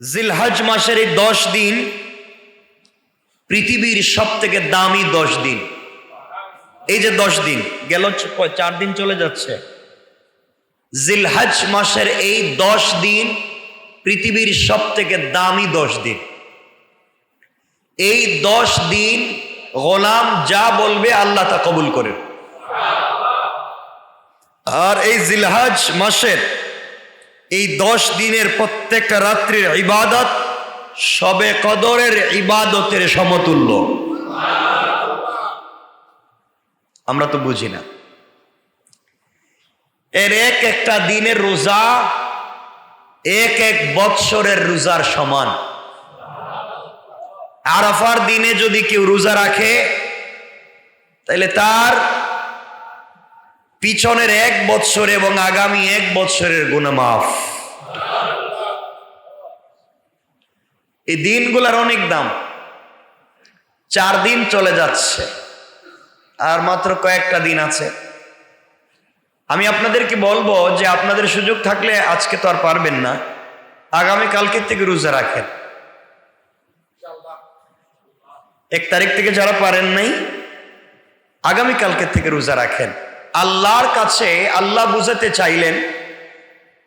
জিলহজ মাসের এই দশ দিন পৃথিবীর সব থেকে দামি দশ দিন। এই যে দশ দিন, গেল চার দিন চলে যাচ্ছে। জিলহাজ মাসের এই দশ দিন পৃথিবীর সব থেকে দামি দশ দিন। এই দশ দিন গোলাম যা বলবে আল্লাহ তা কবুল করেন। আর এই জিলহাজ মাসের এই দশ দিনের প্রত্যেকটা রাত্রির ইবাদত সবে কদরের ইবাদতের সমতুল্য। আমরা তো বুঝি না। এর এক একটা দিনের রোজা এক এক বৎসরের রোজার সমান। আরাফার দিনে যদি কেউ রোজা রাখে তাহলে তার পিছনের এক বৎসর এবং আগামী এক বৎসরের গুণা মাফ। এই দিনগুলার অনেক দাম। চার দিন চলে যাচ্ছে। আর মাত্র কয়েকটা দিন আছে। আমি আপনাদেরকে বলব যে আপনাদের সুযোগ থাকলে আজকে তো আর পারবেন না। আগামী কালকের থেকে রোজা রাখেন। এক তারিখ থেকে যারা পারেন নাই, আগামী কালকের থেকে রোজা রাখেন। আল্লাহর কাছে আল্লাহ বুঝাতে চাইলেন,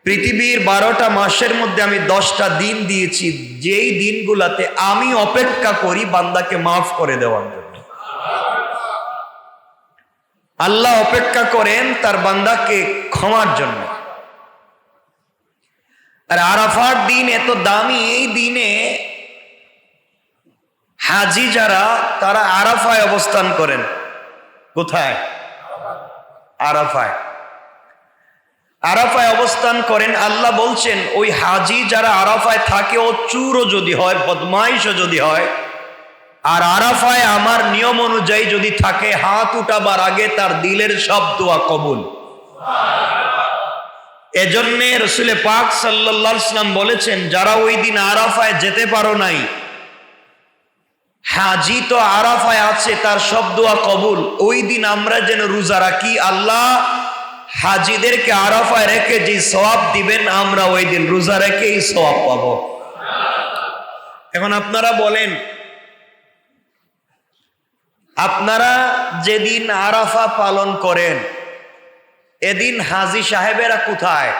পৃথিবীর বারোটা মাসের মধ্যে আমি দশটা দিন দিয়েছি, যেই দিনগুলাতে আমি অপেক্ষা করি বান্দাকে মাফ করে দেওয়ার জন্য। আল্লাহ অপেক্ষা করেন তার বান্দাকে ক্ষমার জন্য। আর আরাফার দিন এত দামি, এই দিনে হাজি যারা, তারা আরাফায় অবস্থান করেন। কোথায়? আরাফায়। আরাফায় অবস্থান করেন, আল্লাহ বলছেন, ওই হাজি যারা আরাফায় থাকে, ও চুরও যদি হয়, বদমাইশও যদি হয়, আর আরাফায় আমার নিয়ম অনুযায়ী যদি থাকে, হাত উঠাবার আগে তার দিলের সব দোয়া কবুল। এজন্যে রসুলে পাক সাল্লাহ ইসলাম বলেছেন, যারা ওই দিন আরাফায় যেতে পারো নাই হাজি তো আরাফায় আছে, তার সব দোয়া কবুল। ওই দিন আমরা যেন রোজা রাখি, আল্লাহ হাজিদেরকে আরাফায় রেখে যে সওয়াব দিবেন, আমরা ওই দিন রোজা রেখে এই সওয়াব পাবো। এখন আপনারা বলেন, আপনারা যেদিন আরাফা পালন করেন, এদিন হাজি সাহেবেরা কোথায়?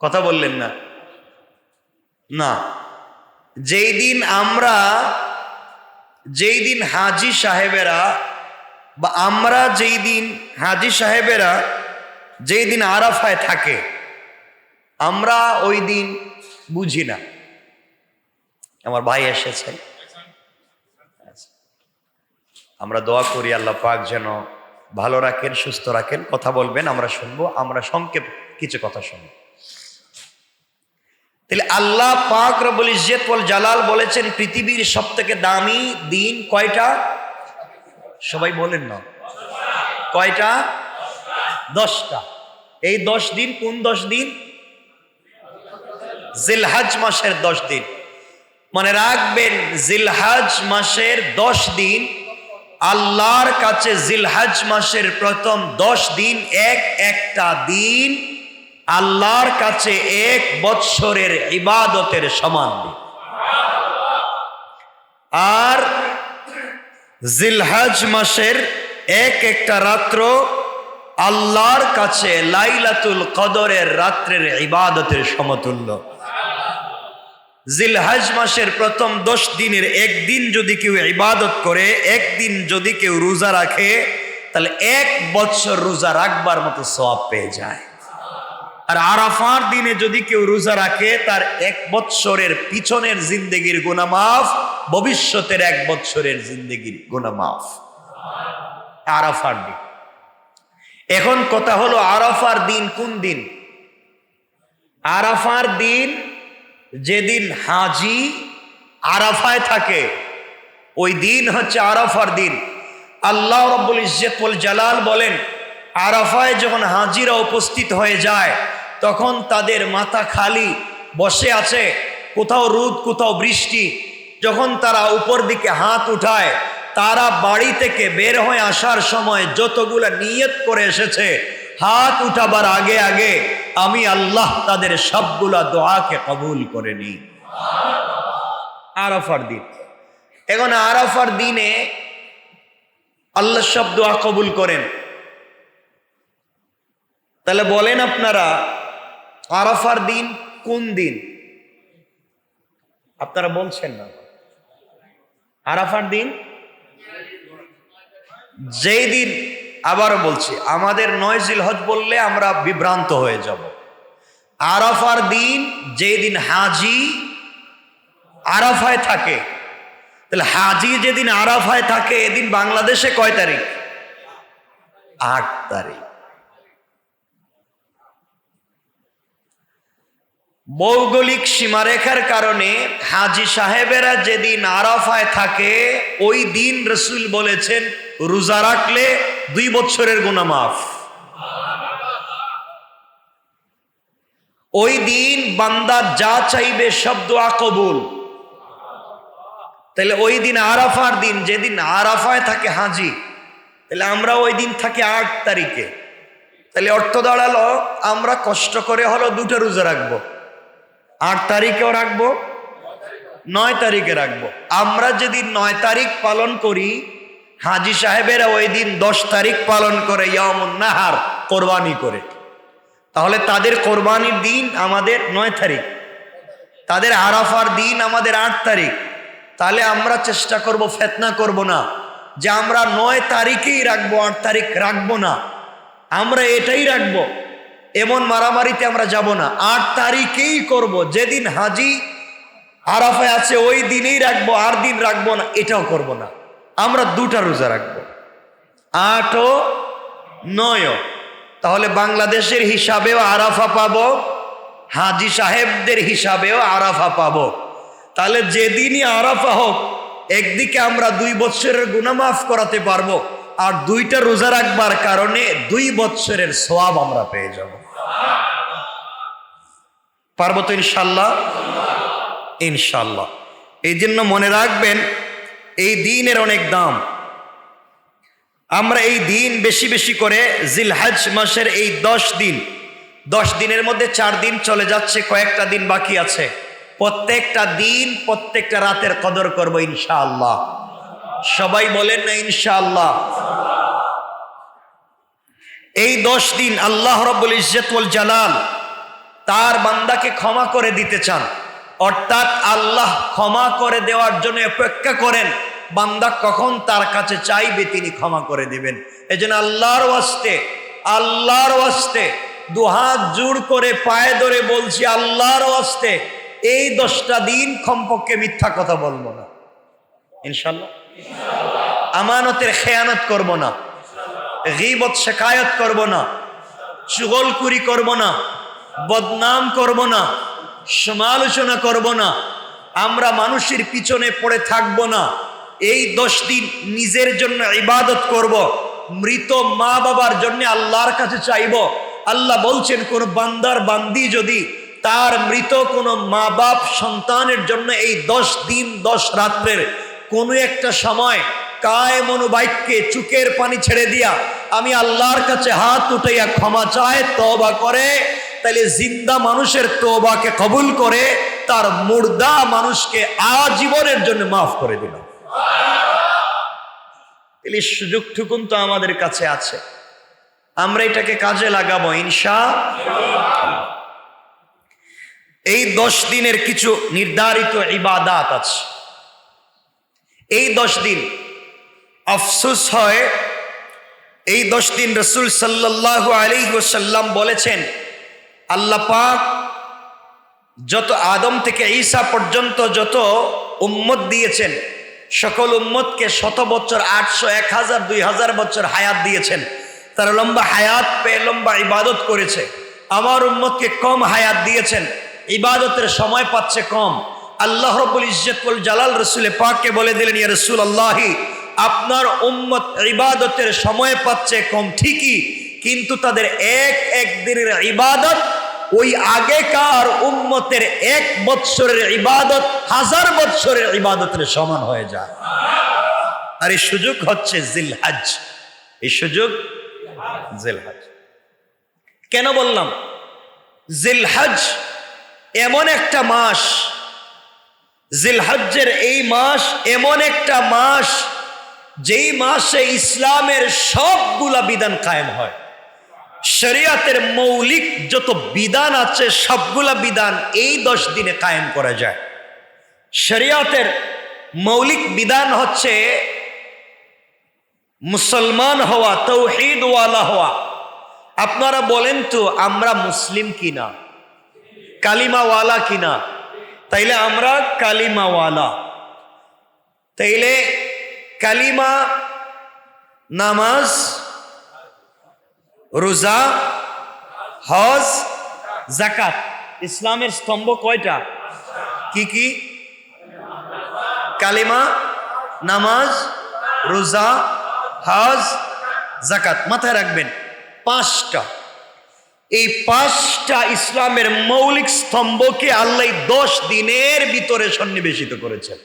কথা বললেন না? না। যেই দিন আমরা, যেই দিন হাজি সাহেবেরা বা আমরা যেই দিন হাজি সাহেবেরা যেই দিন আরাফায় থাকে, আমরা ওই দিন বুঝি না। আমার ভাই এসেছে। আমরা দোয়া করি আল্লাহ পাক যেন ভালো রাখেন, সুস্থ রাখেন। কথা বলবেন, আমরা শুনব, আমরা সংক্ষেপ কিছু কথা শুনব। তাহলে আল্লাহ পাক রবুল ইজ্জত ওয়াল জালাল বলেছেন, পৃথিবীর সব থেকে দামি দিন কয়টা? সবাই বলেন না। কয়টা? দশটা। এই দশ দিন কোন দশ দিন? জিলহাজ মাসের দশ দিন। মনে রাখবেন, জিলহাজ মাসের দশ দিন আল্লাহর কাছে জিলহাজ মাসের প্রথম দশ দিন এক একটা দিন আল্লাহর কাছে এক বৎসরের ইবাদতের সমান আর জিলহাজ মাসের এক একটা রাত্র আল্লাহর কাছে লাইলাতুল কদরের রাত্রের ইবাদতের সমতুল্য। জিলহাজ মাসের প্রথম দশ দিনের একদিন যদি কেউ ইবাদত করে, একদিন যদি কেউ রোজা রাখে, তাহলে এক বছর রোজা রাখবার মতো সব পেয়ে যায়। আর আরাফার দিনে যদি কেউ রোজা রাখে, তার এক বৎসরের পিছনের জিন্দগির গুণা মাফ ভবিষ্যতের এক বৎসরের জিন্দগির গুণা মাফ আরাফার দিন। এখন কথা হলো আরাফার দিন কোন দিন? আরাফার দিন যেদিন হাজি আরাফায় থাকে, ওই দিন হচ্ছে আরাফার দিন। আল্লাহ রব্বুল ইজ্জতুল জালাল বলেন, আরাফায় যখন হাজিরা উপস্থিত হয়ে যায় তখন তাদের মাথা খালি বসে আছে, কোথাও রোদ, কোথাও বৃষ্টি। যখন তারা উপর দিকে হাত উঠায়, তারা বাড়ি থেকে বের হয়ে আসার সময় যতগুলা নিয়ত করে এসেছে, হাত উঠাবার আগে আগে আমি আল্লাহ তাদের সবগুলা দোয়াকে কবুল করে নিই। আরাফার দিন। এখন আরাফার দিনে আল্লাহ সব দোয়া কবুল করেন। তাহলে বলেন আপনারা আরাফার দিন কোন দিন? আপনারা বলছেন না। আরাফার দিন? যেই দিন আবারও বলছি, আমাদের নয় জিলহজ বললে আমরা বিভ্রান্ত হয়ে যাব। আরাফার দিন যেই দিন হাজি আরাফায় থাকে। তাহলে হাজি যেদিন আরাফায় থাকে, এদিন বাংলাদেশে কয় তারিখ? আট তারিখ। ভৌগোলিক সীমারেখার কারণে হাজি সাহেবেরা যেদিন আরাফায় থাকে, ওই দিন রসুল বলেছেন, রোজা রাখলে দুই বছরের গুণা মাফ। ওই দিন বান্দার যা চাইবে সব দোয়া কবুল। তাহলে ওই দিন আরাফার দিন, যেদিন আরাফায় থাকে হাজি, তাহলে আমরা ওই দিন থাকি আট তারিখে। তাহলে অর্থ দাঁড়াল, আমরা কষ্ট করে হলো দুটো রোজা রাখব। আট তারিখেও রাখব, নয় তারিখে রাখব। আমরা যেদিন নয় তারিখ পালন করি, হাজি সাহেবেরা ওই দিন দশ তারিখ পালন করে নাহার, কোরবানি করে। তাহলে তাদের কোরবানির দিন আমাদের নয় তারিখ। তাদের আরাফার দিন আমাদের আট তারিখ। তাহলে আমরা চেষ্টা করব, ফেতনা করব না। যে আমরা নয় তারিখেই রাখব, আট তারিখ রাখব না। আমরা এটাই রাখব। এমন মারামারিতে আমরা যাব না। আট তারিখেই করব। যেদিন হাজি আরাফায় আছে, ওই দিনেই রাখব, আর দিন রাখব না, এটাও করব না। আমরা দুটা রোজা রাখব। আট ও নয়। তাহলে বাংলাদেশের হিসাবেও আরাফা পাব, হাজি সাহেবদের হিসাবেও আরাফা পাবো। তাহলে যেদিনই আরাফা হোক, একদিকে আমরা দুই বছরের গুণামাফ করাতে পারব, আর দুইটা রোজা রাখবার কারণে দুই বৎসরের সোয়াব আমরা পেয়ে যাব। পারব তো ইনশাল্লাহ? ইনশাল্লাহ। এই জন্য মনে রাখবেন, এই দিনের অনেক দাম। আমরা এই দিন বেশি বেশি করে জিলহাজ মাসের এই দশ দিন, দশ দিনের মধ্যে চার দিন চলে যাচ্ছে, কয়েকটা দিন বাকি আছে। প্রত্যেকটা দিন, প্রত্যেকটা রাতের কদর করব ইনশাআল্লাহ সবাই বলেন না ইনশাআল্লাহ এই দশ দিন আল্লাহ রব্বুল ইজ্জতুল জালাল তার বান্দাকে ক্ষমা করে দিতে চান। অর্থাৎ আল্লাহ ক্ষমা করে দেওয়ার জন্য অপেক্ষা করেন, বান্দা কখন তার কাছে চাইবে তিনি ক্ষমা করে দিবেন। এই জন্য আল্লাহর ওয়াস্তে আল্লাহর ওয়াস্তে, দুহাত জোড় করে পায়ে ধরে বলছি, আল্লাহর ওয়াস্তে, এই দশটা দিন কমপক্ষে মিথ্যা কথা বলব না। ইনশাল্লাহ। আমানতের খেয়ানত করব না। গিবত শেখায়ত করব না, চুগলকুরি করব না, বদনাম করব না, সমালোচনা করব না, আমরা মানুষের পিছনে পড়ে থাকব না। এই দশ দিন নিজের জন্য ইবাদত করব, মৃত মা বাবার জন্য আল্লাহর কাছে চাইব। আল্লাহ বলছেন, কোন বান্দার বান্দি যদি তার মৃত কোনো মা বাপ সন্তানের জন্য এই দশ দিন, দশ রাত্রের কোনো একটা সময় কায় মনোবাক্যে চুকের পানি ছেড়ে দিয়া আমি আল্লাহর কাছে হাত উঠাইয়া ক্ষমা চায় তবা করে জিন্দা মানুষের তোবাকে কবুল করে, তার মুর্দা মানুষকে আজীবনের জন্য মাফ করে দিল। তাহলে সুযোগটুকুন তো আমাদের কাছে আছে। আমরা এটাকে কাজে লাগাবো, ইনশা এই দশ দিনের কিছু নির্ধারিত ইবাদাত আছে। এই দশ দিন আফসুস হয়, এই দশ দিন রসুল সাল্লাহ আলী সাল্লাম বলেছেন, আল্লাহ পাক যত আদম থেকে ঈসা পর্যন্ত যত উম্মত দিয়েছেন, সকল উম্মতকে শত বছর, আটশো, এক হাজার, দুই হাজার বছর হায়াত দিয়েছেন। তারা লম্বা হায়াত পেয়ে লম্বা ইবাদত করেছে। আমার উম্মতকে কম হায়াত দিয়েছেন। ইবাদতের সময় পাচ্ছে কম। আল্লাহ রবুল ইজ্জতুল জালাল রসুলে পাককে বলে দিলেন, ইয়া রসুল আল্লাহি আপনার উম্মত ইবাদতের সময় পাচ্ছে কম ঠিকই, কিন্তু তাদের এক এক দিনের ইবাদত, ওই আগেকার উম্মতের এক বৎসরের ইবাদত হাজার বৎসরের ইবাদতের সমান হয়ে যায়। আর এই সুযোগ হচ্ছে জিলহাজ। এই সুযোগ জিলহাজ। কেন বললাম? জিলহজ এমন একটা মাস জিলহজ্জের এই মাস এমন একটা মাস যেই মাসে ইসলামের সবগুলা বিধান কায়েম হয়, শরিয়াতের মৌলিক যত বিধান আছে, সবগুলা বিধান এই দশ দিনে কায়েম করা যায়। শরিয়াতের মৌলিক বিধান হচ্ছে মুসলমান হওয়া, তৌহিদ ওয়ালা হওয়া। আপনারা বলেন তো, আমরা মুসলিম কিনা? কালিমাওয়ালা কিনা? তাইলে আমরা কালিমাওয়ালা তাইলে কালিমা, নামাজ, রোজা, হজ জাকাত ইসলামের স্তম্ভ কয়টা? কি কি? কালিমা, নামাজ, রোজা, হজ জাকাত মাথায় রাখবেন, পাঁচটা। এই পাঁচটা ইসলামের মৌলিক স্তম্ভকে আল্লাহ দশ দিনের ভিতরে সন্নিবেশিত করেছেন।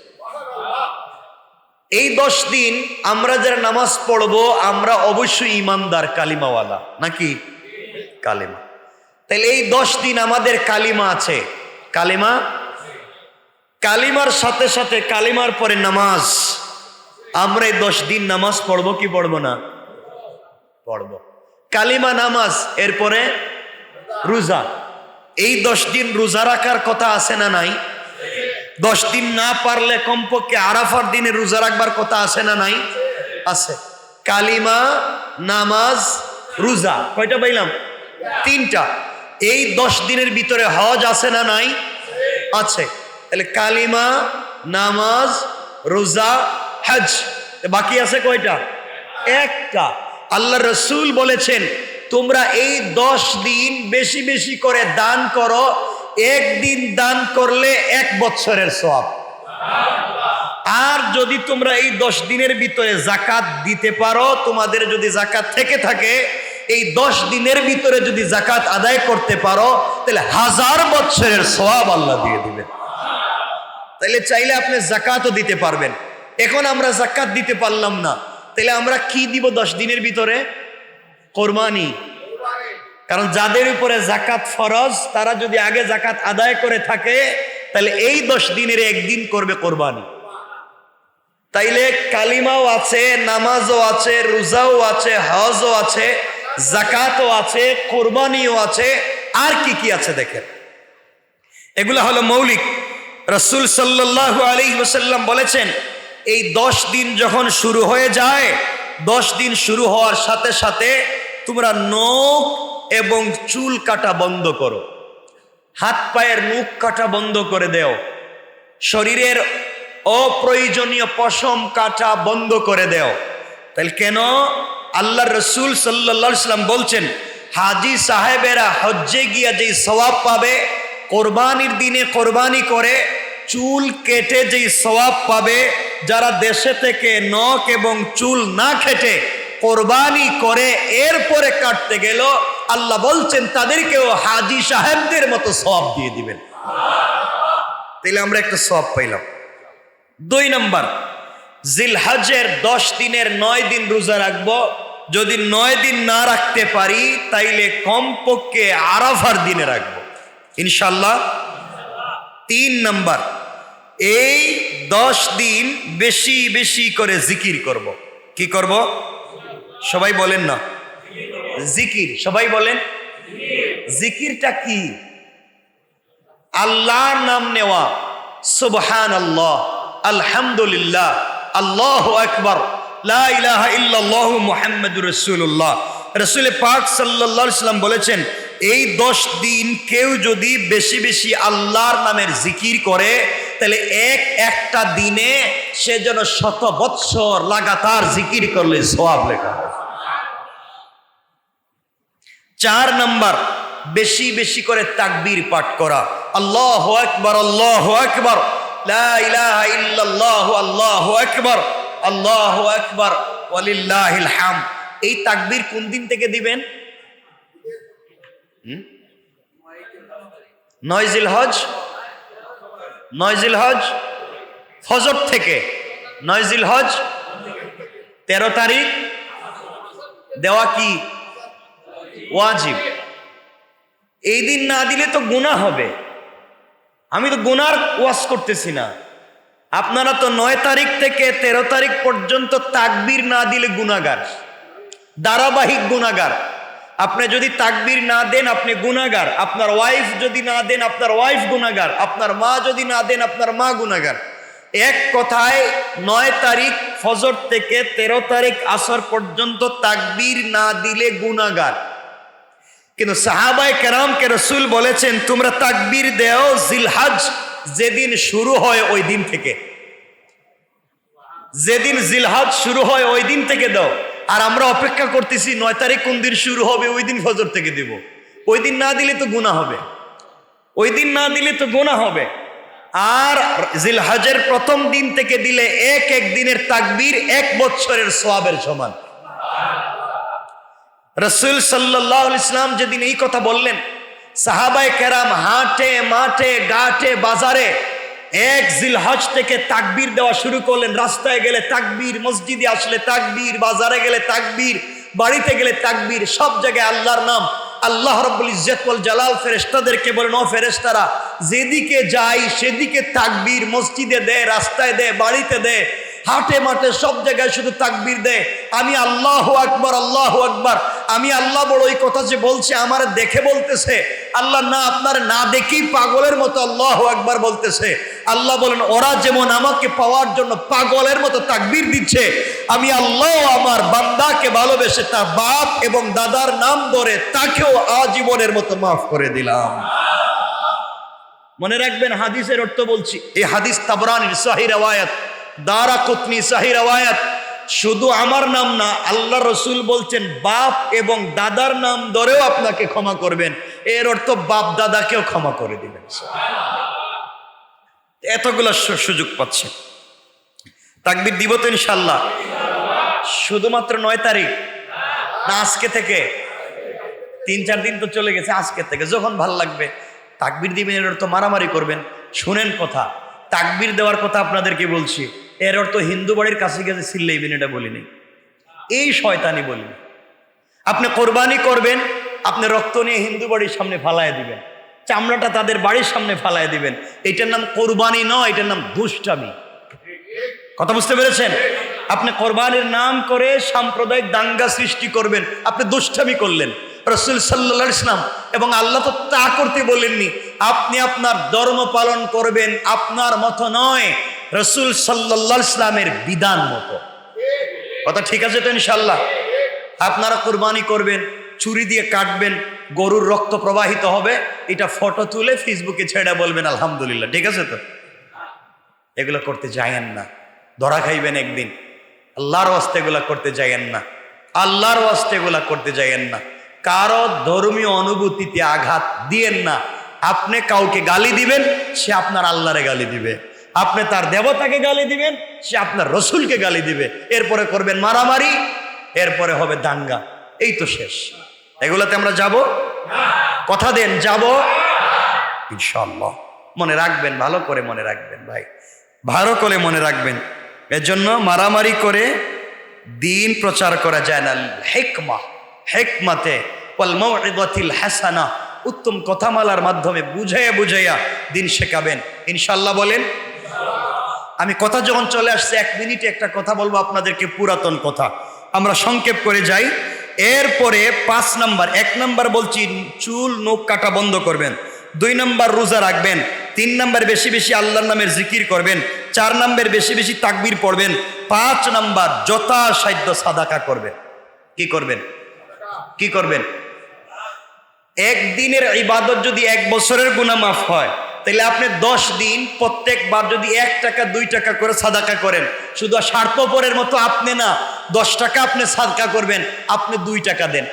এই দশ দিন আমরা যারা নামাজ পড়ব, আমরা অবশ্যই ইমানদার কালিমাওয়ালা। নাকি? কালিমা। তাহলে এই দশ দিন আমাদের কালিমা আছে। কালিমা? কালিমার সাথে সাথে কালিমার পরে নামাজ। আমরা এই দশ দিন নামাজ পড়ব কি পড়ব না? পড়ব। কালিমা নামাজ, এরপরে রোজা। এই দশ দিন রোজা রাখার কথা আছে না নাই? দশ দিন না পারলে কমপক্ষে আরাফার দিনে রোজা রাখবার কথা আছে না নাই? আছে। কালিমা, নামাজ, রোজা। কয়টা পাইলাম? তিনটা। এই দশ দিনের ভিতরে হজ আছে না নাই? আছে। তাহলে কালিমা, নামাজ, রোজা, হজ। বাকি আছে কয়টা? একটা। আল্লাহ রসুল বলেছেন, তোমরা এই দশ দিন বেশি বেশি করে দান করো একদিন দান করলে এক বছরের সব আর যদি তোমরা এই দশ দিনের ভিতরে জাকাত দিতে পারো, তোমাদের যদি জাকাত থেকে থাকে, এই দশ দিনের ভিতরে যদি জাকাত আদায় করতে পারো, তাহলে হাজার বছরের সব আল্লাহ দিয়ে দিবেন। তাহলে চাইলে আপনি জাকাতও দিতে পারবেন। এখন আমরা জাকাত দিতে পারলাম না। তাহলে আমরা কি দিব দশ দিনের ভিতরে? কোরবানি। কারণ যাদের উপরে জাকাত ফরজ, তারা যদি আগে জাকাত আদায় করে থাকে, তাহলে এই দশ দিনের একদিন করবে কোরবানি। তাইলে কালিমাও আছে, নামাজও আছে, রোজাও আছে, হজও আছে জাকাতও আছে, কোরবানিও আছে, আর কি কি আছে দেখেন? এগুলো হলো মৌলিক। রসুল সাল্লাহ আলী ওসাল্লাম বলেছেন, এই দশ দিন যখন শুরু হয়ে যায়, দশ দিন শুরু হওয়ার সাথে সাথে তোমরা নখ এবং চুল কাটা বন্ধ করো। হাত পায়ের মুখ কাটা বন্ধ করে দেও। শরীরের অপ্রয়োজনীয় পশম কাটা বন্ধ করে দেও। তাহলে কেন? আল্লাহ রসুল সাল্লা সাল্লাম বলছেন, হাজি সাহেবেরা হজ্জে গিয়া যেই সবাব পাবে, কোরবানির দিনে কোরবানি করে, চুল কেটে যেই সবাব পাবে, যারা দেশে থেকে নখ এবং চুল না কেটে কোরবানি করে, এরপরে কাটতে গেল আল্লাহ বলছেন, তাদেরকেও হাজি সাহেবদের মতো সব দিয়ে দিবেন। তাইলে আমরা একটা সব পাইলাম। দুই নম্বর জিলহাজের দশ দিনের নয় দিন রোজা রাখব। যদি নয় দিন না রাখতে পারি, তাইলে কমপক্ষে আরাফার দিনে রাখব। ইনশাল্লাহ তিন নম্বর, এই দশ দিন বেশি বেশি করে জিকির করব। কি করব? সবাই বলেন না। জিকির, সবাই বলেন। জিকিরটা কি? আল্লাহর নাম নেওয়া। সুবহান আল্লাহ আলহামদুলিল্লাহ, আল্লাহ আকবর মুহাম্মাদুর রাসূলুল্লাহ। রাসূল পাক সাল্লাম বলেছেন, এই দশ দিন কেউ যদি বেশি বেশি আল্লাহর নামের জিকির করে, তাহলে এক একটা দিনে সে যেন শত বৎসর লাগাতার জিকির করলে সওয়াব লেখা হয়। চার নাম্বার, বেশি বেশি করে তাকবীর পাঠ করা। আল্লাহ আকবর, আল্লাহ ইল্লাল্লাহু, আল্লাহু আকবর আল্লাহু আকবর, ওয়ালিল্লাহিল হাম এই তাকবীর কোন দিন থেকে দিবেন? হুম? নয় নয়জিল হজ ফজর থেকে। নয়জিল হজ তেরো তারিখ? দেওয়া কি? ওয়াজিব। এই দিন না দিলে তো গুণা হবে। আমি তো গুনার ওয়াশ করতেছি না। আপনারা তো নয় তারিখ থেকে তেরো তারিখ পর্যন্ত তাকবির না দিলে গুণাগার ধারাবাহিক গুণাগার আপনি যদি তাকবির না দেন, আপনি গুণাগার আপনার ওয়াইফ যদি না দেন, আপনার ওয়াইফ গুণাগার আপনার মা যদি না দেন, আপনার মা গুণাগার এক কথায়, নয় তারিখ ফজর থেকে তেরো তারিখ আসর পর্যন্ত তাকবির না দিলে গুণাগার কিন্তু সাহাবায় কেরামকে রসুল বলেছেন, তোমরা তাকবির দেও জিলহাজ যেদিন শুরু হয় ওই দিন থেকে। যেদিন জিলহাজ শুরু হয় ওই দিন থেকে দাও। আর আমরা অপেক্ষা করতেছি, নয় তারিখ কোন দিন শুরু হবে, ওই দিন ফজর থেকে দিব। ওই দিন না দিলে তো গুণা হবে। ওই দিন না দিলে তো গুণা হবে। আর জিলহাজের প্রথম দিন থেকে দিলে এক এক দিনের তাকবীর এক বছরের সোয়াবের সমান। রসুল সাল্লাহ ইসলাম যেদিন এই কথা বললেন সাহাবাই কেরাম হাটে, মাঠে, ঘাটে, বাজারে এক জিলহজ থেকে তাকবীর দেওয়া শুরু করলেন। রাস্তায় গেলে তাকবীর, মসজিদে আসলে তাকবীর, বাজারে গেলে তাকবীর, বাড়িতে গেলে তাকবীর, সব জায়গায় আল্লাহর নাম। আল্লাহ রব্বুল ইজ্জতুল জালাল ফেরেস্তাদেরকে বলেন, ও ফেরেশতারা, যেদিকে যাই সেদিকে তাকবীর মসজিদে দেয় রাস্তায় দেয় বাড়িতে দেয় হাটে মাঠে সব জায়গায় শুধু তাকবির দেয়। আমি আল্লাহ আকবার আল্লাহ আকবার। আমি আল্লাহ বড় ওই কথা যে বলছে, আমার দেখে বলতেছে। আল্লাহ না, আপনার না দেখেই পাগলের মতো আল্লাহ আকবার বলতেছে। আল্লাহ বলেন, ওরা যেমন আমাকে পাওয়ার জন্য পাগলের মতো তাকবির দিচ্ছে, আমি আল্লাহ আমার বান্দাকে ভালোবেসে তার বাপ এবং দাদার নাম ধরে তাকেও আজীবনের মতো মাফ করে দিলাম। মনে রাখবেন, হাদিসের অর্থ বলছি, এই হাদিস তাবরানির সাহি রওয়ায়াত। দারা কুতনি সাহি রওয়ায়াত। শুধু আমার নাম না, আল্লাহ রসুল বলছেন, বাপ এবং দাদার নাম ধরেও আপনাকে ক্ষমা করবেন। এর অর্থ বাপ দাদাকেও ক্ষমা করে দিবেন। এতগুলো সুযোগ পাচ্ছে। তাকবির দিব তো ইনশাল্লাহ শুধুমাত্র নয় তারিখ। না, আজকে থেকে। তিন, চার দিন তো চলে গেছে আজকে থেকে। যখন ভালো লাগবে, তাকবির দিবেন, এর অর্থ মারামারি করবেন। শুনেন কথা। তাকবির দেওয়ার কথা আপনাদেরকে বলছি। এর অর্থ হিন্দু বাড়ির কাছে গেছে সিল্লাইবেন, এটা বলিনি। এই শয়তানি বলিনি আপনি কোরবানি করবেন, আপনি রক্ত নিয়ে হিন্দু বাড়ির সামনে ফালায় দিবেন। চামড়াটা তাদের বাড়ির সামনে ফালায় দিবেন। এটার নাম কোরবানি নয়, এটার নাম দুষ্টামি। কথা বুঝতে পেরেছেন? আপনি কোরবানির নাম করে সাম্প্রদায়িক দাঙ্গা সৃষ্টি করবেন, আপনি দুষ্টামি করলেন। রসুল সাল্লা ইসলাম এবং আল্লাহ তো তা করতে বলেননি। আপনি আপনার ধর্ম পালন করবেন আপনার মতো নয়। রসুল সাল্লাহ ইসলামের বিধান মতো। কথা ঠিক আছে তো ইনশাল্লাহ আপনারা কোরবানি করবেন, ছুরি দিয়ে কাটবেন, গরুর রক্ত প্রবাহিত হবে, এটা ফটো তুলে ফেসবুকে ছেড়ে বলবেন, আলহামদুলিল্লাহ। ঠিক আছে তো? এগুলো করতে যায়েন না। ধরা খাইবেন একদিন। আল্লাহর ওয়াস্তে এগুলা করতে যাইয়েন না। আল্লাহর ওয়াস্তে এগুলা করতে যাইয়েন না। কারও ধর্মীয় অনুভূতিতে আঘাত দিয়েন না। আপনি কাউকে গালি দিবেন, সে আপনার আল্লাহরে গালি দিবে। আপনি তার দেবতাকে গালি দিবেন, সে আপনার রসুলকে গালি দিবে। এরপরে করবেন মারামারি, এরপরে হবে দাঙ্গা। এই তো শেষ। এগুলোতে আমরা যাব? কথা দেন, যাব? ইনশাল্লাহ মনে রাখবেন, ভালো করে মনে রাখবেন ভাই। ভালো করে মনে রাখবেন। এর জন্য মারামারি করে দিন প্রচার করা যায় না। হেকমা, হেকমাতে হাসানা। উত্তম কথামালার মাধ্যমে বুঝাইয়া বুঝাইয়া দিন শেখাবেন। ইনশাল্লাহ বলেন আমি কথা যখন চলে আসছে, এক মিনিটে একটা কথা বলব আপনাদেরকে, পুরাতন কথা। আমরা সংক্ষেপ করে যাই। এরপরে পাঁচ নাম্বার, এক নাম্বার বলছি, চুল নোখ কাটা বন্ধ করবেন। দুই নাম্বার, রোজা রাখবেন। তিন নাম্বার, বেশি বেশি আল্লাহর নামের জিকির করবেন। চার নাম্বার, বেশি বেশি তাকবির পড়বেন। পাঁচ নাম্বার, যথাসাধ্য সাদাকা করবেন। কি করবেন? কি করবেন? একদিনের ইবাদত যদি এক বছরের গুণা মাফ হয় তাহলে আপনি দশ দিন প্রত্যেকবার যদি এক টাকা, দুই টাকা করে সাদাকা করেন, শুধু স্বার্থপরের মতো আপনি না, দশ টাকা আপনি সাদকা করবেন, আপনি দুই টাকা দেন।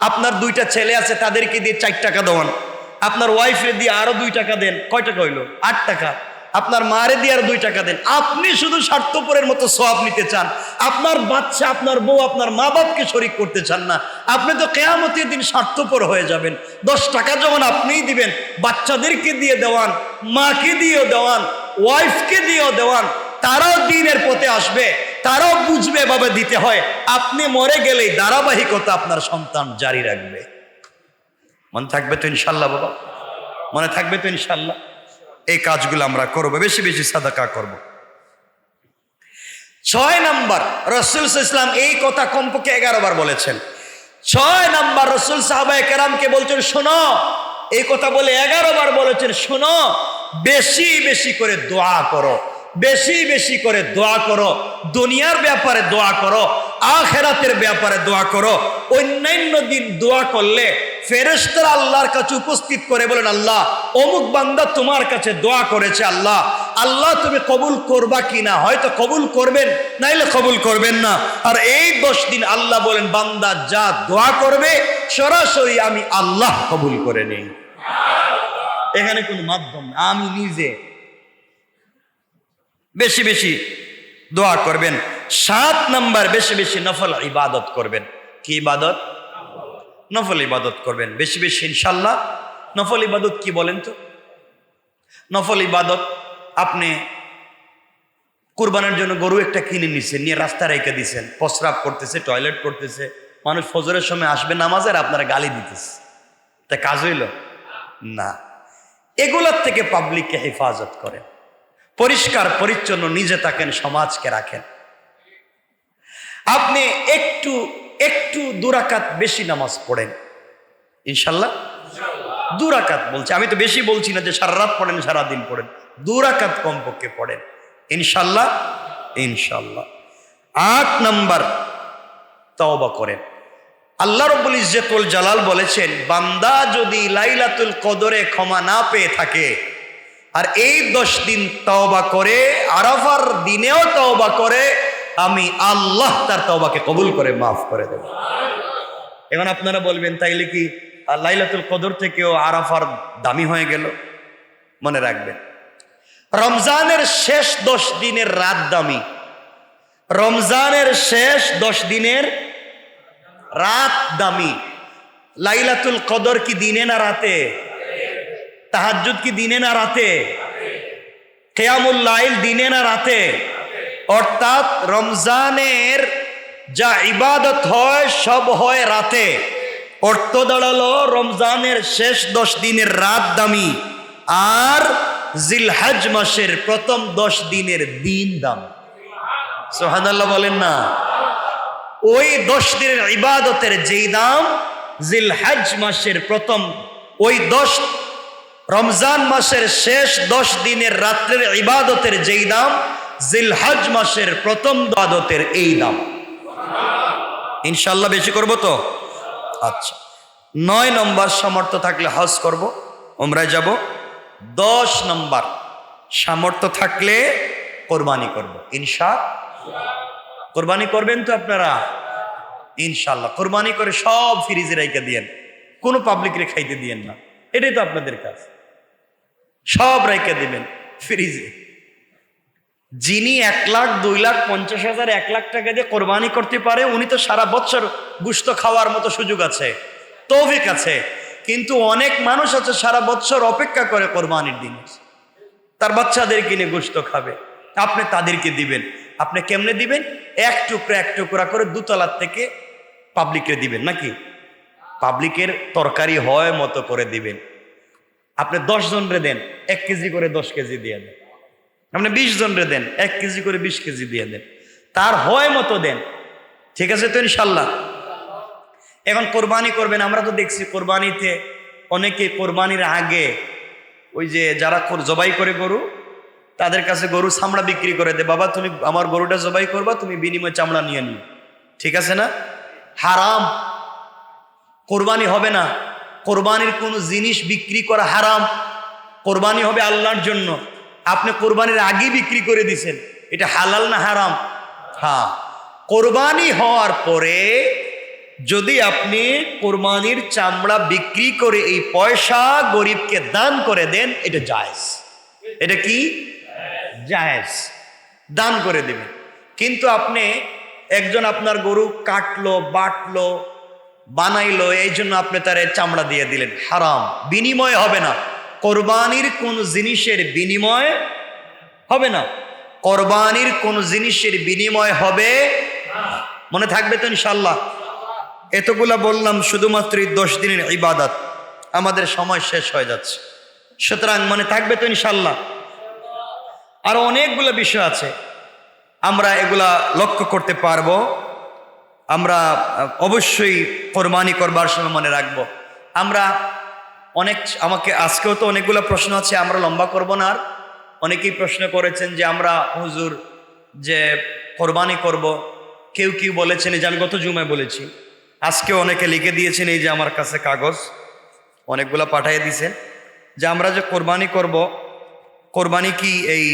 আপনার দুইটা ছেলে আছে, তাদেরকে দিয়ে চার টাকা দেওয়ান। আপনার ওয়াইফে দিয়ে আরও দুই টাকা দেন। কয় টাকা হইল? আট টাকা। আপনার মারে দিয়ে দুই টাকা দেন। আপনি শুধু স্বার্থপরের মতো সব নিতে চান। আপনার বাচ্চা, আপনার বউ, আপনার মা বাপকে শরিক করতে চান না। আপনি তো কেয়ামতের দিন স্বার্থপর হয়ে যাবেন। দশ টাকা যখন আপনিই দিবেন, বাচ্চাদেরকে দিয়ে দেওয়ান, মাকে দিয়েও দেওয়ান, ওয়াইফকে দিয়েও দেওয়ান, তারাও দিনের পথে আসবে, তারাও বুঝবে এভাবে দিতে হয়। আপনি মরে গেলেই ধারাবাহিকতা আপনার সন্তান জারি রাখবে। মনে থাকবে তো ইনশাল্লাহ বাবা? মনে থাকবে তো ইনশাল্লাহ? এই কাজগুলো আমরা করব, বেশি বেশি সাদাকা করব। ছয় নাম্বার, রসুল ইসলাম এই কথা কমপক্ষে এগারো বার বলেছেন। ছয় নাম্বার, রসুল সাহাবায় কেরামকে বলছেন, শোনো। এই কথা বলে এগারো বার বলেছেন, শোনো। বেশি বেশি করে দোয়া করো, বেশি বেশি করে দোয়া করো, দুনিয়ার ব্যাপারে দোয়া করো, আখেরাতের ব্যাপারে দোয়া করো, অন্যান্য দিন দোয়া করলে ফেরেশতারা আল্লাহর কাছে উপস্থিত করে বলেন আল্লাহ অমুক বান্দা তোমার কাছে দোয়া করেছে আল্লাহ। আল্লাহ তুমি কবুল করবা কিনা? হয়তো কবুল করবেন নাইলে কবুল করবেন না। আর এই দশ দিন আল্লাহ বলেন বান্দা যা দোয়া করবে সরাসরি আমি আল্লাহ কবুল করে নেই। এখানে কোনো মাধ্যম না, আমি নিজে বেশি বেশি দোয়া করবেন সাত নাম্বার বেশি বেশি নফল ইবাদত করবেন। কি ইবাদত? নফল ইবাদত করবেন, বেশি বেশি ইনশাল্লাহ নফল ইবাদত কি বলেন তো? নফল ইবাদত আপনি কুরবানের জন্য গরু একটা কিনে নিছেন, নিয়ে রাস্তা রেখে দিছেন, প্রস্রাব করতেছে, টয়লেট করতেছে, মানুষ ফজরের সময় আসবে নামাজের, আপনারা গালি দিতেছে। তা কাজ হইল? না। এগুলোর থেকে পাবলিককে হেফাজত করেন। পরিষ্কার, পরিচ্ছন্ন, নিজে থাকেন, সমাজকে রাখেন। আপনি একটু একটু দুরাকাত বেশি নামাজ পড়েন। ইনশাল্লাহ? দুরাকাত বলছে। আমি তো বেশি বলছি না যে সারা রাত পড়েন সারাদিন পড়েন। দুরাকাত কমপক্ষে পড়েন। ইনশাল্লাহ? ইনশাল্লাহ। আট নাম্বার তওবা করেন। আল্লাহ রব্বুল ইজ্জতুল জালাল বলেছেন, বান্দা যদি লাইলাতুল কদরে ক্ষমা না পেয়ে থাকে, আর এই দশ দিন তওবা করে, আরাফার দিনেও তওবা করে আমি আল্লাহ তার তওবাকে কবুল করে মাফ করে দেব। এখন আপনারা বলবেন, তাইলে কি লাইলাতুল কদর থেকেও আরাফার দামি হয়ে গেল? মনে রাখবেন। রমজানের শেষ দশ দিনের রাত দামি। রমজানের শেষ দশ দিনের রাত দামি। লাইলাতুল কদর কি দিনে না রাতে? তাহাজ্জুদ কি দিনে না রাতে? কেয়ামুল লাইল দিনে না রাতে? অর্থাৎ রমজানের যা ইবাদত হয়, সব হয় রাতে। অর্থ দাঁড়াল রমজানের শেষ দশ দিনের রাত দামি আর জিলহাজ মাসের প্রথম দশ দিনের দিন দাম। সোহানাল্লাহ বলেন না। ওই দশ দিনের ইবাদতের যেই দাম জিলহাজ মাসের প্রথম, ওই দশ রমজান মাসের শেষ দশ দিনের রাত্রের ইবাদতের যেই দাম জিলহাজ মাসের প্রথম ইবাদতের এই দাম। ইনশাল্লাহ বেশি করব তো? আচ্ছা। নয় নম্বর সামর্থ্য থাকলে হজ করব ওমরায় যাব। দশ নম্বর সামর্থ্য থাকলে কোরবানি করব ইনশা কোরবানি করবেন তো আপনারা? ইনশাল্লাহ কোরবানি করে সব ফ্রিজে রাইকা দিয়েন। কোনো পাবলিকরে খাইতে দিয়েন না। এটাই তো আপনাদের কাজ। সব রাইকা দিবেন ফ্রিজে। যিনি এক লাখ, দুই লাখ, পঞ্চাশ হাজার, এক লাখ টাকা দিয়ে কোরবানি করতে পারে, উনি তো সারা বছর গুস্ত খাওয়ার মতো সুযোগ আছে, তৌফিক আছে। কিন্তু অনেক মানুষ আছে সারা বছর অপেক্ষা করে কোরবানির দিন। তার বাচ্চাদের কিনে গোস্ত খাবে। আপনি তাদেরকে দিবেন। আপনি কেমনে দিবেন? এক টুকরা এক টুকরা করে দুতলার থেকে পাবলিকে দিবেন নাকি? পাবলিকের তরকারি হয় মতো করে দিবেন। আপনি দশ জনরে দেন, এক কেজি করে দশ কেজি দিয়ে দেন। আপনি বিশ জনরে দেন, এক কেজি করে বিশ কেজি দিয়ে দেন। তার হয় মতো দেন। ঠিক আছে তো ইনশাল্লাহ? এখন কোরবানি করবেন, আমরা তো দেখছি কোরবানিতে অনেকে কোরবানির আগে ওই যে যারা জবাই করে গরু, তাদের কাছে গরু চামড়া বিক্রি করে দে বাবা, তুমি আমার গরুটা জবাই করবা, তুমি বিনিময় চামড়া নিয়ে নিও। ঠিক আছে না? হারাম। কোরবানি হবে না। কোরবানির কোনো জিনিস বিক্রি করা হারাম। কোরবানি হবে আল্লাহর জন্য। আপনি কোরবানির আগেই বিক্রি করে দিছেন। এটা হালাল না হারাম? হ্যাঁ। কোরবানি হওয়ার পরে যদি আপনি কোরবানির চামড়া বিক্রি করে এই পয়সা গরিবকে দান করে দেন, এটা জায়েজ। এটা কি? জায়েজ। দান করে দেবেন কিন্তু আপনি একজন আপনার গরু কাটলো, বাটলো, বানাইলো এই জন্য আপনি তার চামড়া দিয়ে দিলেন। হারাম। বিনিময় হবে না। কোরবানির কোন জিনিসের বিনিময় হবে না। কোরবানির কোন জিনিসের বিনিময় হবে মনে থাকবে তো ইনশাল্লাহ এতগুলা বললাম শুধুমাত্র এই দশ দিনের ইবাদত। আমাদের সময় শেষ হয়ে যাচ্ছে। সুতরাং মনে থাকবে তো ইনশাল্লাহ আরও অনেকগুলো বিষয় আছে। আমরা এগুলা লক্ষ্য করতে পারব। আমরা অবশ্যই কোরবানি করবার সময় মনে রাখব। আমরা অনেক আমাকে, আজকেও তো অনেকগুলো প্রশ্ন আছে, আমরা লম্বা করব না আর। অনেকেই প্রশ্ন করেছেন যে আমরা হুজুর যে কোরবানি করব, কেউ কেউ বলেছেন, এই যে আমি গত জুমায় বলেছি। আজকে অনেকে লিখে দিয়েছেন এই যে আমার কাছে কাগজ, অনেকগুলো পাঠিয়ে দিয়েছেন যে আমরা যে কোরবানি করব, কোরবানি কি এই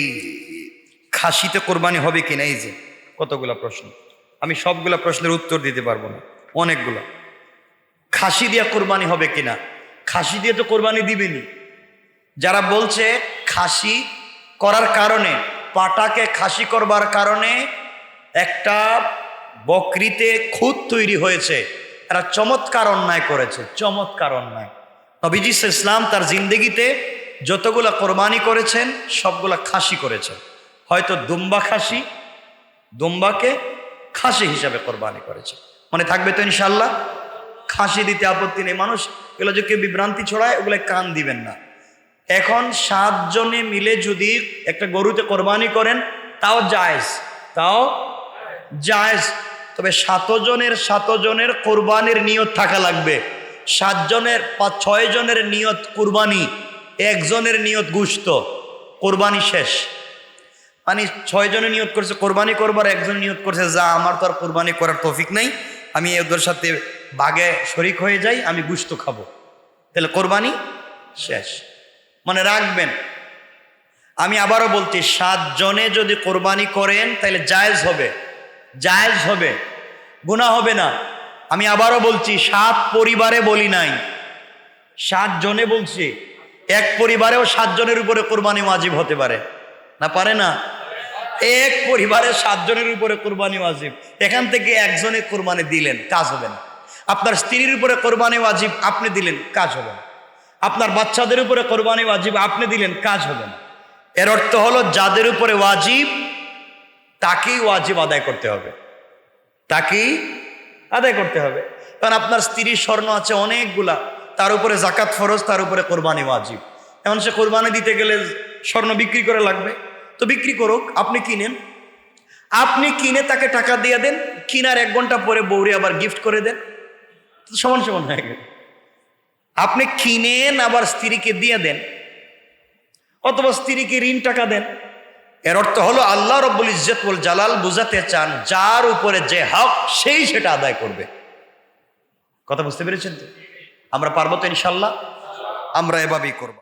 খাসিতে কোরবানি হবে কিনা, এই যে কতগুলো প্রশ্ন। আমি সবগুলা প্রশ্নের উত্তর দিতে পারব না, অনেকগুলো। খাসি দিয়ে কোরবানি হবে কিনা? খাসি দিয়ে তো কোরবানি দিবেনি। যারা বলছে খাসি করার কারণে, পাটাকে খাসি করবার কারণে একটা বকরিতে খুদ তৈরি হয়েছে, এরা চমৎকার অন্যায় করেছে, চমৎকার অন্যায়। নবীজি ইসলাম তার জিন্দগিতে যতগুলা কোরবানি করেছেন, সবগুলা খাসি করেছেন। হয়তো দুম্বা খাসি, দুম্বাকে খাসি হিসাবে কোরবানি করেছে মনে থাকবে তো ইনশাল্লাহ খাসি দিতে আপত্তি নেই। মানুষ এগুলো যে কেউ বিভ্রান্তি ছড়ায় ওগুলো কান দিবেন না। এখন সাতজনে মিলে যদি একটা গরুতে কোরবানি করেন, তাও জায়েজ। তাও জায়েজ। তবে সাতজনের সাতজনের কোরবানির নিয়ত থাকা লাগবে। সাতজনের পাঁচ ছয় জনের নিয়ত কোরবানি, একজনের নিয়ত গুস্ত। কোরবানি শেষ। মানে ছয় জনে নিয়ত করছে, কোরবানি করবার একজন নিয়ত করছে, যা, আমার তো আর কোরবানি করার তৌফিক নাই। আমি ওদের সাথে বাগে শরিক হয়ে যাই, আমি গুস্ত খাব। তাহলে কোরবানি শেষ। মানে রাখবেন। আমি আবারও বলছি সাত জনে যদি কোরবানি করেন, তাহলে জায়েজ হবে। জায়েজ হবে। গুণা হবে না। আমি আবারও বলছি, সাত পরিবারে বলি নাই। সাত জনে বলছি, এক পরিবারেও সাত জনের উপরে কোরবানি ওয়াজিব হতে পারে। না পারে না? এক পরিবারে সাতজনের উপরে কোরবানি ওয়াজিব। এখান থেকে একজনে কোরবানি দিলেন, কাজ হবে না। আপনার স্ত্রীর উপরে কোরবানি ওয়াজিব আপনি দিলেন, কাজ হবে না। আপনার বাচ্চাদের উপরে কোরবানি ওয়াজিব আপনি দিলেন, কাজ হবে না। এর অর্থ হলো, যাদের উপরে ওয়াজিব, তাকেই ওয়াজিব আদায় করতে হবে। তাকেই আদায় করতে হবে। কারণ আপনার স্ত্রীর স্বর্ণ আছে অনেকগুলা, তার উপরে জাকাত ফরজ, তার উপরে কোরবানি ওয়াজিব। এখন সে কোরবানি দিতে গেলে স্বর্ণ বিক্রি করে লাগবে। তো বিক্রি করুক, আপনি কিনেন। আপনি কিনে তাকে টাকা দিয়ে দেন, কিনার এক ঘণ্টা পরে বৌরি আবার গিফট করে দেন। সমান সমান হয়ে গেল। আপনি কিনেন, আবার স্ত্রীকে দিয়ে দেন, অথবা স্ত্রীকে ঋণ টাকা দেন। এর অর্থ হলো আল্লাহ রব্বুল ইজ্জত বল জালাল বুঝাতে চান, যার উপরে যে হক, সেই সেটা আদায় করবে। কথা বুঝতে পেরেছেন তো? আমরা পারব তো ইনশাল্লাহ আমরা এভাবেই করব।